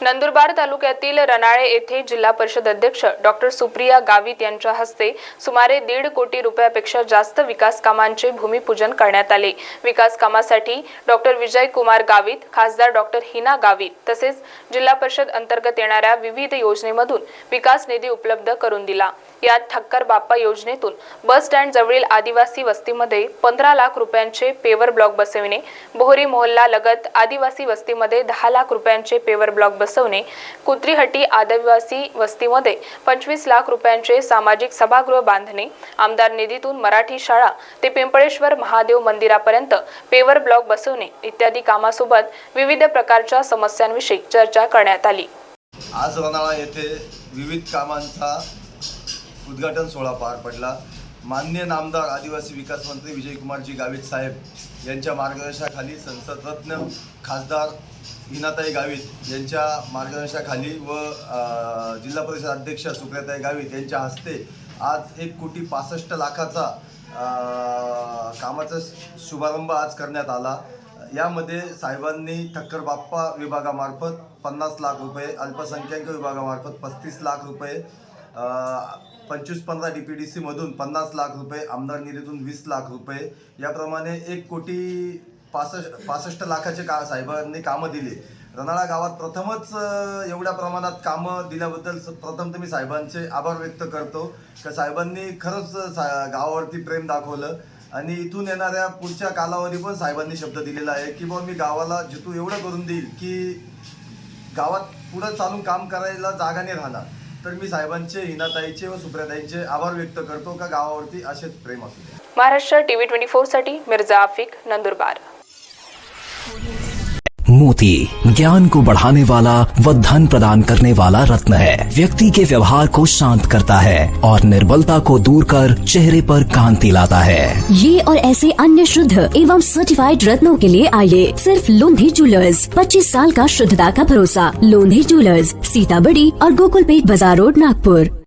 नंदुरबार तालुक्यातील रनाळे येथे जिल्हा परिषद अध्यक्ष डॉक्टर सुप्रिया गावित यांच्या हस्ते सुमारे दीड कोटी रुपयापेक्षा जास्त विकास कामांचे भूमिपूजन करण्यात आले. विकास कामासाठी डॉक्टर विजय कुमार गावित खासदार डॉक्टर हिना गावित तसेच जिल्हा परिषद अंतर्गत येणाऱ्या विविध योजनेमधून विकास निधी उपलब्ध करून दिला. यात ठक्कर बाप्पा योजनेतून बस स्टँड जवळील आदिवासी वस्तीमध्ये पंधरा लाख रुपयांचे पेवर ब्लॉक बसविणे बोहरी मोहल्ला लगत आदिवासी वस्तीमध्ये दहा लाख रुपयांचे पेवर ब्लॉक बसवणे कुत्रीहट्टी आदिवासी वस्तीमध्ये पंचवीस लाख रुपयांचे सामाजिक सभागृह बांधणे आमदार निधीतून मराठी शाळा ते पिंपळेश्वर महादेव मंदिरापर्यंत पेवर ब्लॉक बसवणे इत्यादी कामासोबत विविध प्रकारच्या समस्यांविषयी चर्चा करण्यात आली. आज रनाळा येथे विविध कामांचा उद्घाटन सोहळा पार पडला. मान्य नामदार आदिवासी विकास मंत्री विजयकुमारजी गावित साहेब यांच्या मार्गदर्शनाखाली संसदरत्न खासदार हिनाताई गावित यांच्या मार्गदर्शनाखाली व जिल्हा परिषद अध्यक्ष सुप्रियाताई गावित यांच्या हस्ते आज एक कोटी पासष्ट लाखाचा कामाचा शुभारंभ आज करण्यात आला. यामध्ये साहेबांनी ठक्कर बाप्पा विभागामार्फत पन्नास लाख रुपये अल्पसंख्याक विभागामार्फत पस्तीस लाख रुपये पंचवीस पंधरा डी पी डी सीमधून पन्नास लाख रुपये आमदार निधीतून वीस लाख रुपये. याप्रमाणे एक कोटी पासष्ट पासष्ट लाखाचे का साहेबांनी कामं दिली. रनाळा गावात प्रथमच एवढ्या प्रमाणात कामं दिल्याबद्दल स- प्रथम तर मी साहेबांचे आभार व्यक्त करतो. का साहेबांनी खरंच सा गावावरती प्रेम दाखवलं. आणि इथून येणाऱ्या पुढच्या कालावधी पण साहेबांनी शब्द दिलेला आहे की बाबा मी गावाला जितू एवढं करून देईल की गावात पुढं चालून काम करायला जागा नाही राहणार. तर मी साहेबांचे हिनाताईचे व सुप्रियाताईंचे आभार व्यक्त करतो का गावावरती असेच प्रेम असू द्या महाराष्ट्र टीव्ही ट्वेंटी साठी मिर्झा आफिक नंदुरबार. मोती ज्ञान को बढ़ाने वाला व धन प्रदान करने वाला रत्न है। व्यक्ति के व्यवहार को शांत करता है और निर्बलता को दूर कर चेहरे पर कांति लाता है। ये और ऐसे अन्य शुद्ध एवं सर्टिफाइड रत्नों के लिए आइए। सिर्फ़ लोंधी ज्वेलर्स 25 साल का शुद्धता का भरोसा। लोंधी ज्वेलर्स सीताबड़ी और गोकुल पेट बाज़ार रोड, नागपुर।